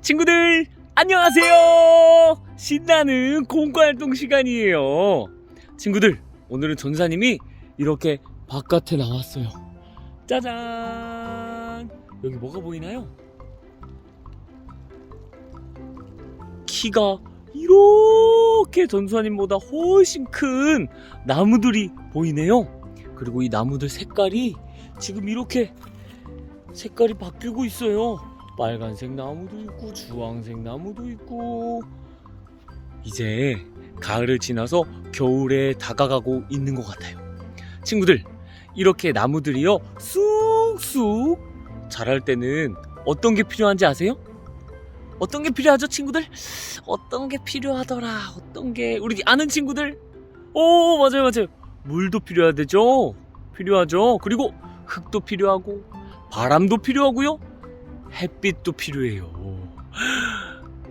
친구들 안녕하세요. 신나는 공과활동 시간이에요. 친구들 오늘은 전사님이 이렇게 바깥에 나왔어요. 짜잔. 여기 뭐가 보이나요? 키가 이렇게 전사님보다 훨씬 큰 나무들이 보이네요. 그리고 이 나무들 색깔이 지금 이렇게 색깔이 바뀌고 있어요. 빨간색 나무도 있고 주황색 나무도 있고 이제 가을을 지나서 겨울에 다가가고 있는 것 같아요. 친구들 이렇게 나무들이요 쑥쑥 자랄 때는 어떤 게 필요한지 아세요? 어떤 게 필요하죠 친구들? 어떤 게 필요하더라 어떤 게 우리 아는 친구들? 오 맞아요 맞아요 물도 필요하대죠 필요하죠 그리고 흙도 필요하고 바람도 필요하고요 햇빛도 필요해요.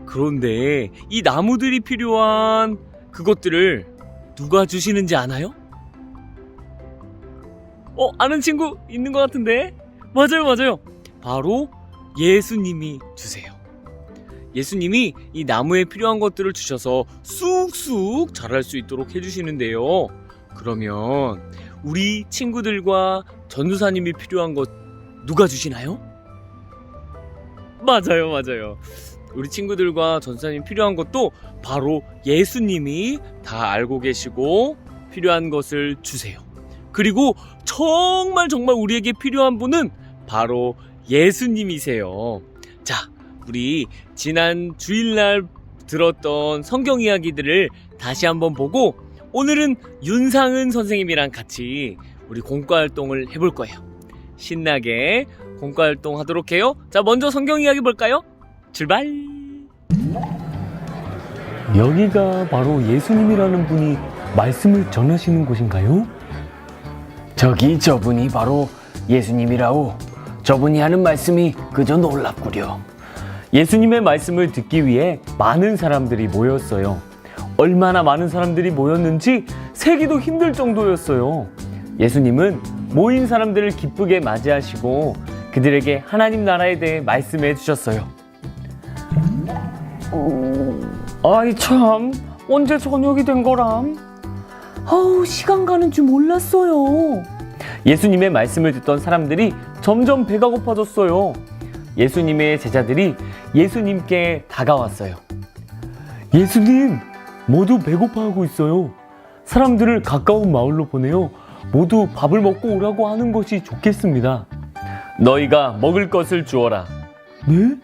그런데 이 나무들이 필요한 그것들을 누가 주시는지 아나요? 어, 아는 친구 있는 것 같은데? 맞아요, 맞아요. 바로 예수님이 주세요. 예수님이 이 나무에 필요한 것들을 주셔서 쑥쑥 자랄 수 있도록 해주시는데요. 그러면 우리 친구들과 전도사님이 필요한 것 누가 주시나요? 맞아요, 맞아요. 우리 친구들과 전사님 필요한 것도 바로 예수님이 다 알고 계시고 필요한 것을 주세요. 그리고 정말 정말 우리에게 필요한 분은 바로 예수님이세요. 자, 우리 지난 주일날 들었던 성경 이야기들을 다시 한번 보고 오늘은 윤상은 선생님이랑 같이 우리 공과 활동을 해볼 거예요. 신나게 공과 활동 하도록 해요. 자, 먼저 성경 이야기 볼까요? 출발! 여기가 바로 예수님이라는 분이 말씀을 전하시는 곳인가요? 저기 저분이 바로 예수님이라오. 저분이 하는 말씀이 그저 놀랍구려. 예수님의 말씀을 듣기 위해 많은 사람들이 모였어요. 얼마나 많은 사람들이 모였는지 세기도 힘들 정도였어요. 예수님은 모인 사람들을 기쁘게 맞이하시고 그들에게 하나님 나라에 대해 말씀해 주셨어요. 아이 참 언제 저녁이 된 거람? 아우 시간 가는 줄 몰랐어요. 예수님의 말씀을 듣던 사람들이 점점 배가 고파졌어요. 예수님의 제자들이 예수님께 다가왔어요. 예수님, 모두 배고파하고 있어요. 사람들을 가까운 마을로 보내어 모두 밥을 먹고 오라고 하는 것이 좋겠습니다. 너희가 먹을 것을 주어라. 네?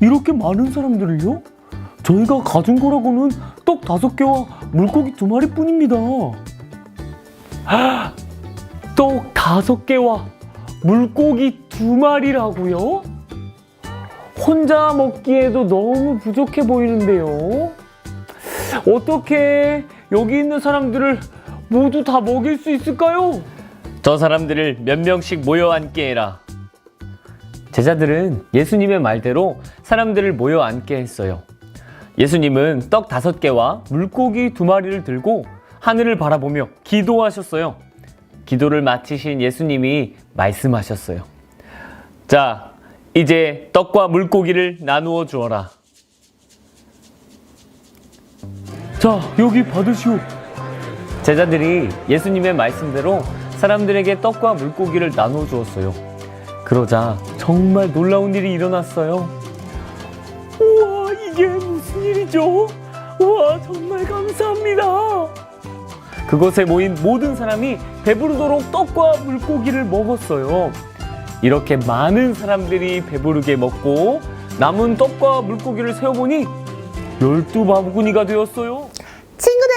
이렇게 많은 사람들을요? 저희가 가진 거라고는 떡 다섯 개와 물고기 두 마리 뿐입니다. 떡 다섯 개와 물고기 두 마리라고요? 혼자 먹기에도 너무 부족해 보이는데요. 어떻게 여기 있는 사람들을 모두 다 먹일 수 있을까요? 저 사람들을 몇 명씩 모여 앉게 해라. 제자들은 예수님의 말대로 사람들을 모여 앉게 했어요. 예수님은 떡 다섯 개와 물고기 두 마리를 들고 하늘을 바라보며 기도하셨어요. 기도를 마치신 예수님이 말씀하셨어요. 자, 이제 떡과 물고기를 나누어 주어라. 자, 여기 받으시오. 제자들이 예수님의 말씀대로 사람들에게 떡과 물고기를 나누어 주었어요. 그러자 정말 놀라운 일이 일어났어요. 우와, 이게 무슨 일이죠? 우와, 정말 감사합니다. 그곳에 모인 모든 사람이 배부르도록 떡과 물고기를 먹었어요. 이렇게 많은 사람들이 배부르게 먹고 남은 떡과 물고기를 세어보니 열두 바구니가 되었어요. 친구들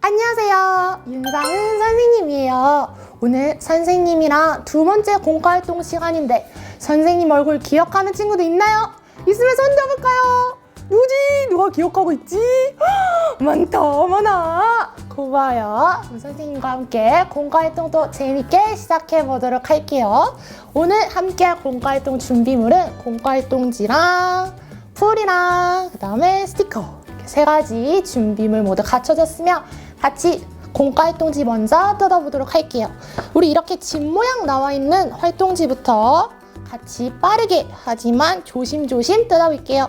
안녕하세요 윤상은 선생님이에요 오늘 선생님이랑 두 번째 공과활동 시간인데 선생님 얼굴 기억하는 친구도 있나요? 있으면 손 들어볼까요? 누구지? 누가 기억하고 있지? 헉, 많다 많아 고마워요 선생님과 함께 공과활동도 재밌게 시작해 보도록 할게요 오늘 함께 할 공과활동 준비물은 공과활동지랑 풀이랑 그 다음에 스티커 이렇게 세 가지 준비물 모두 갖춰졌으며 같이 공과 활동지 먼저 뜯어보도록 할게요. 우리 이렇게 집 모양 나와 있는 활동지부터 같이 빠르게 하지만 조심조심 뜯어볼게요.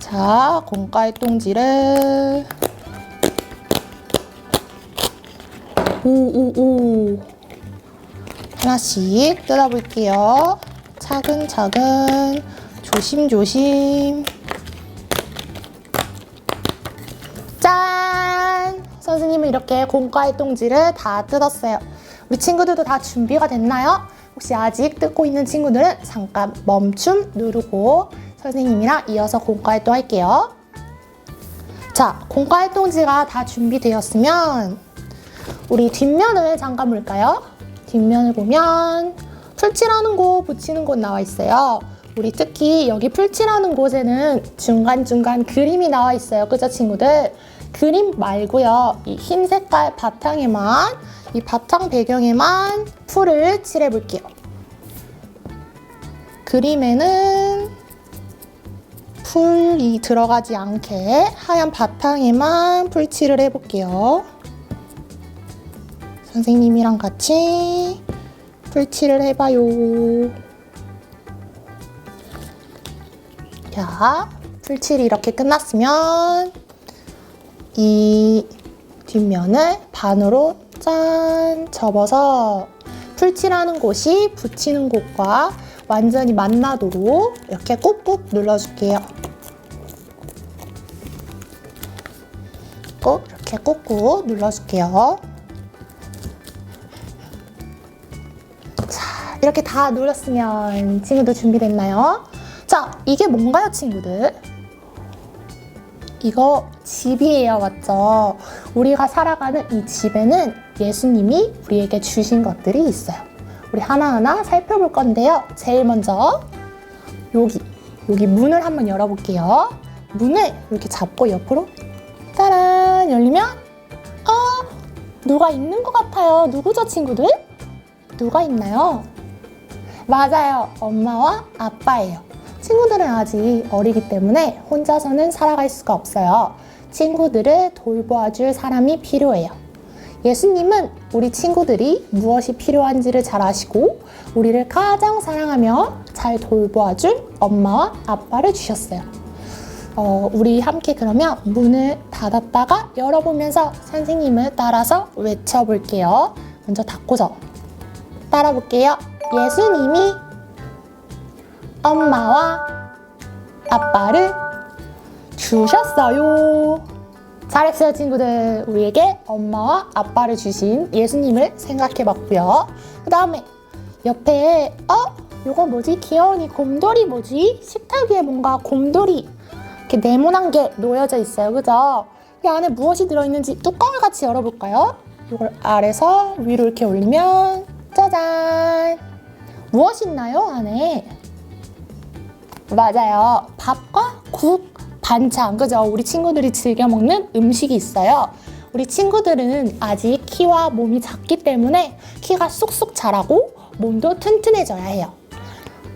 자, 공과일동지를 오오오 하나씩 뜯어볼게요. 차근차근 조심조심 선생님은 이렇게 공과일동지를 다 뜯었어요. 우리 친구들도 다 준비가 됐나요? 혹시 아직 뜯고 있는 친구들은 잠깐 멈춤 누르고 선생님이랑 이어서 공과활동 할게요. 자, 공과활동지가 다 준비되었으면 우리 뒷면을 잠깐 볼까요? 뒷면을 보면 풀칠하는 곳, 붙이는 곳 나와 있어요. 우리 특히 여기 풀칠하는 곳에는 중간중간 그림이 나와 있어요. 그죠, 친구들? 그림 말고요. 이 흰 색깔 바탕에만, 이 바탕 배경에만 풀을 칠해 볼게요. 그림에는 풀이 들어가지 않게 하얀 바탕에만 풀칠을 해볼게요. 선생님이랑 같이 풀칠을 해봐요. 자, 풀칠이 이렇게 끝났으면 이 뒷면을 반으로 짠 접어서 풀칠하는 곳이 붙이는 곳과 완전히 만나도록 이렇게 꾹꾹 눌러줄게요. 꾹 이렇게 꾹꾹 눌러줄게요. 자, 이렇게 다 눌렀으면 친구들 준비됐나요? 자, 이게 뭔가요, 친구들? 이거 집이에요, 맞죠? 우리가 살아가는 이 집에는 예수님이 우리에게 주신 것들이 있어요. 우리 하나하나 살펴볼 건데요. 제일 먼저 여기, 여기 문을 한번 열어볼게요. 문을 이렇게 잡고 옆으로 따란 열리면 어, 누가 있는 것 같아요. 누구죠, 친구들? 누가 있나요? 맞아요. 엄마와 아빠예요. 친구들은 아직 어리기 때문에 혼자서는 살아갈 수가 없어요. 친구들을 돌보아 줄 사람이 필요해요. 예수님은 우리 친구들이 무엇이 필요한지를 잘 아시고 우리를 가장 사랑하며 잘 돌보아 줄 엄마와 아빠를 주셨어요. 어, 우리 함께 그러면 문을 닫았다가 열어보면서 선생님을 따라서 외쳐볼게요. 먼저 닫고서 따라 볼게요. 예수님이 엄마와 아빠를 주셨어요. 잘했어요, 친구들. 우리에게 엄마와 아빠를 주신 예수님을 생각해 봤고요. 그 다음에 옆에, 어? 이거 뭐지? 귀여운 이 곰돌이 뭐지? 식탁 위에 뭔가 곰돌이 이렇게 네모난 게 놓여져 있어요. 그죠? 이 안에 무엇이 들어있는지 뚜껑을 같이 열어볼까요? 이걸 아래서 위로 이렇게 올리면 짜잔! 무엇이 있나요, 안에? 맞아요. 밥과 국, 반찬, 그죠? 우리 친구들이 즐겨 먹는 음식이 있어요. 우리 친구들은 아직 키와 몸이 작기 때문에 키가 쑥쑥 자라고 몸도 튼튼해져야 해요.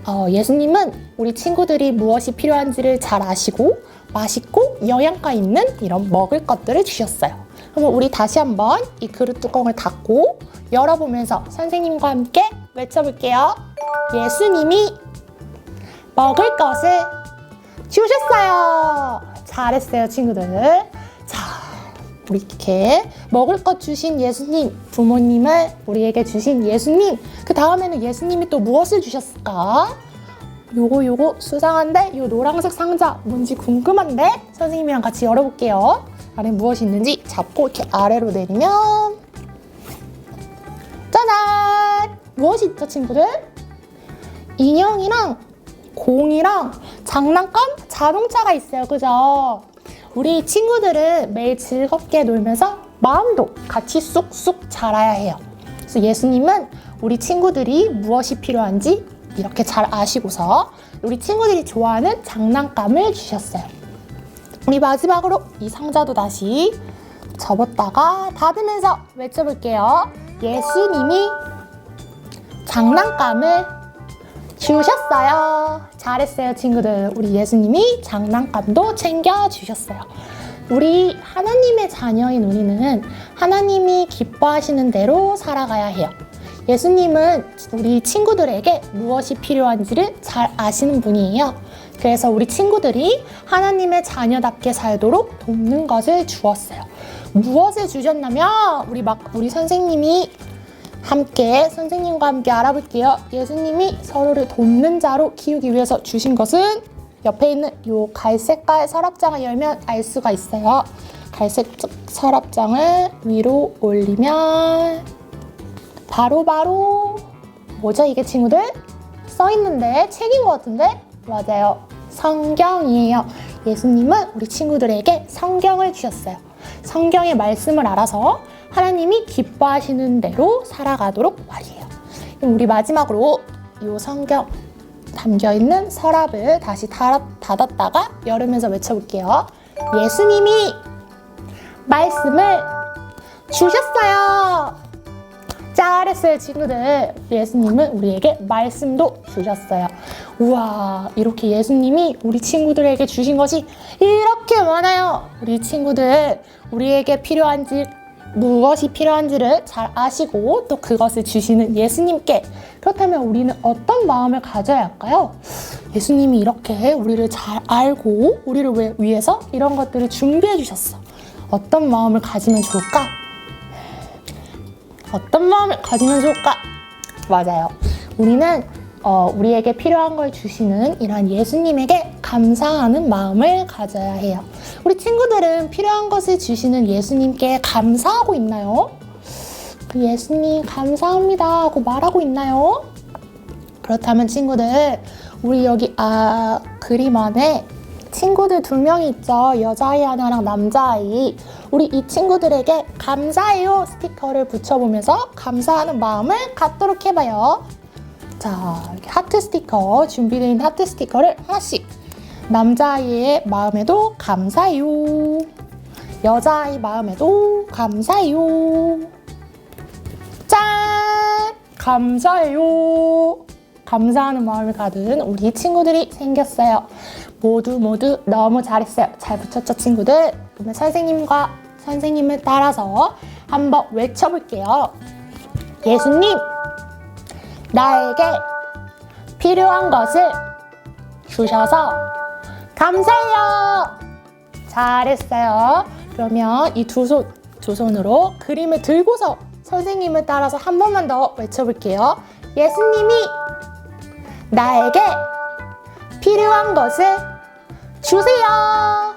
어, 예수님은 우리 친구들이 무엇이 필요한지를 잘 아시고 맛있고 영양가 있는 이런 먹을 것들을 주셨어요. 그럼 우리 다시 한번 이 그릇 뚜껑을 닫고 열어보면서 선생님과 함께 외쳐볼게요. 예수님이 먹을 것을 주셨어요. 잘했어요, 친구들. 자, 우리 이렇게 먹을 것 주신 예수님, 부모님을 우리에게 주신 예수님, 그 다음에는 예수님이 또 무엇을 주셨을까? 요거 요거 수상한데 요 노란색 상자 뭔지 궁금한데 선생님이랑 같이 열어볼게요. 안에 무엇이 있는지 잡고 이렇게 아래로 내리면 짜잔! 무엇이 있죠, 친구들? 인형이랑 공이랑 장난감, 자동차가 있어요. 그죠? 우리 친구들은 매일 즐겁게 놀면서 마음도 같이 쑥쑥 자라야 해요. 그래서 예수님은 우리 친구들이 무엇이 필요한지 이렇게 잘 아시고서 우리 친구들이 좋아하는 장난감을 주셨어요. 우리 마지막으로 이 상자도 다시 접었다가 닫으면서 외쳐볼게요. 예수님이 장난감을 주셨어요. 잘했어요, 친구들. 우리 예수님이 장난감도 챙겨주셨어요. 우리 하나님의 자녀인 우리는 하나님이 기뻐하시는 대로 살아가야 해요. 예수님은 우리 친구들에게 무엇이 필요한지를 잘 아시는 분이에요. 그래서 우리 친구들이 하나님의 자녀답게 살도록 돕는 것을 주었어요. 무엇을 주셨냐면 우리 막 우리 선생님이 함께 선생님과 함께 알아볼게요. 예수님이 서로를 돕는 자로 키우기 위해서 주신 것은 옆에 있는 요 갈색깔 서랍장을 열면 알 수가 있어요. 갈색 서랍장을 위로 올리면 바로 바로 이게 친구들? 써 있는데 책인 것 같은데 맞아요. 성경이에요. 예수님은 우리 친구들에게 성경을 주셨어요. 성경의 말씀을 알아서 하나님이 기뻐하시는 대로 살아가도록 말이에요. 우리 마지막으로 이 성경 담겨 있는 서랍을 다시 닫- 닫았다가 열으면서 외쳐볼게요. 예수님이 말씀을 주셨어요. 잘했어요, 친구들. 예수님은 우리에게 말씀도 주셨어요. 우와, 이렇게 예수님이 우리 친구들에게 주신 것이 이렇게 많아요. 우리 친구들, 우리에게 필요한 지, 무엇이 필요한지를 잘 아시고 또 그것을 주시는 예수님께 그렇다면 우리는 어떤 마음을 가져야 할까요? 예수님이 이렇게 우리를 잘 알고 우리를 왜- 위해서 이런 것들을 준비해 주셨어. 어떤 마음을 가지면 좋을까? 어떤 마음을 가지면 좋을까? 맞아요. 우리는 어, 우리에게 필요한 걸 주시는 이런 예수님에게 감사하는 마음을 가져야 해요. 우리 친구들은 필요한 것을 주시는 예수님께 감사하고 있나요? 그 예수님 감사합니다 하고 말하고 있나요? 그렇다면 친구들, 우리 여기 아 그림 안에 친구들 두 명이 있죠. 여자아이 하나랑 남자아이. 우리 이 친구들에게 감사해요 스티커를 붙여보면서 감사하는 마음을 갖도록 해봐요. 자, 이렇게 하트 스티커, 있는 하트 스티커를 하나씩. 남자아이의 마음에도 감사해요. 여자아이 마음에도 감사해요. 짠! 감사해요. 감사하는 마음을 가진 우리 친구들이 생겼어요. 모두 모두 너무 잘했어요. 잘 붙였죠, 친구들? 그러면 선생님과 선생님을 따라서 한번 외쳐볼게요. 예수님, 나에게 필요한 것을 주셔서 감사해요. 잘했어요. 그러면 이 두 손, 두 손으로 그림을 들고서 선생님을 따라서 한 번만 더 외쳐볼게요. 예수님이 나에게 필요한 것을 주세요.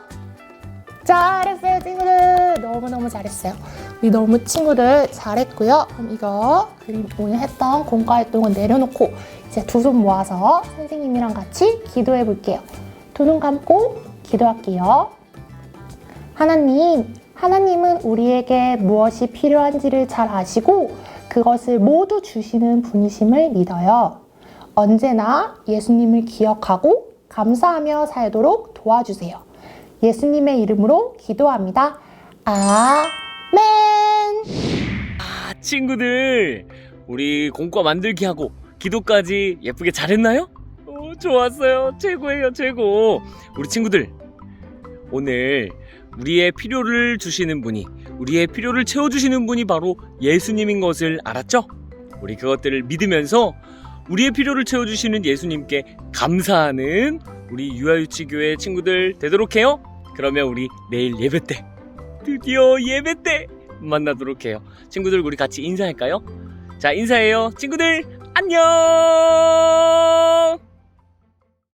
잘했어요, 친구들. 너무너무 잘했어요. 우리 너무 친구들 잘했고요. 그럼 이거 그림 오늘 했던 공과 활동은 내려놓고 이제 두 손 모아서 선생님이랑 같이 기도해 볼게요. 두 눈 감고 기도할게요. 하나님, 하나님은 우리에게 무엇이 필요한지를 잘 아시고 그것을 모두 주시는 분이심을 믿어요. 언제나 예수님을 기억하고 감사하며 살도록 도와주세요. 예수님의 이름으로 기도합니다. 아멘. 아, 친구들, 우리 공과 만들기 하고 기도까지 예쁘게 잘했나요? 오, 좋았어요. 최고예요, 최고. 우리 친구들, 오늘 우리의 필요를 주시는 분이, 우리의 필요를 채워주시는 분이 바로 예수님인 것을 알았죠? 우리 그것들을 믿으면서 우리의 필요를 채워주시는 예수님께 감사하는 우리 유아유치교회 친구들 되도록 해요. 그러면 우리 내일 예배 때, 드디어 예배 때 만나도록 해요. 친구들 우리 같이 인사할까요? 자 인사해요 친구들 안녕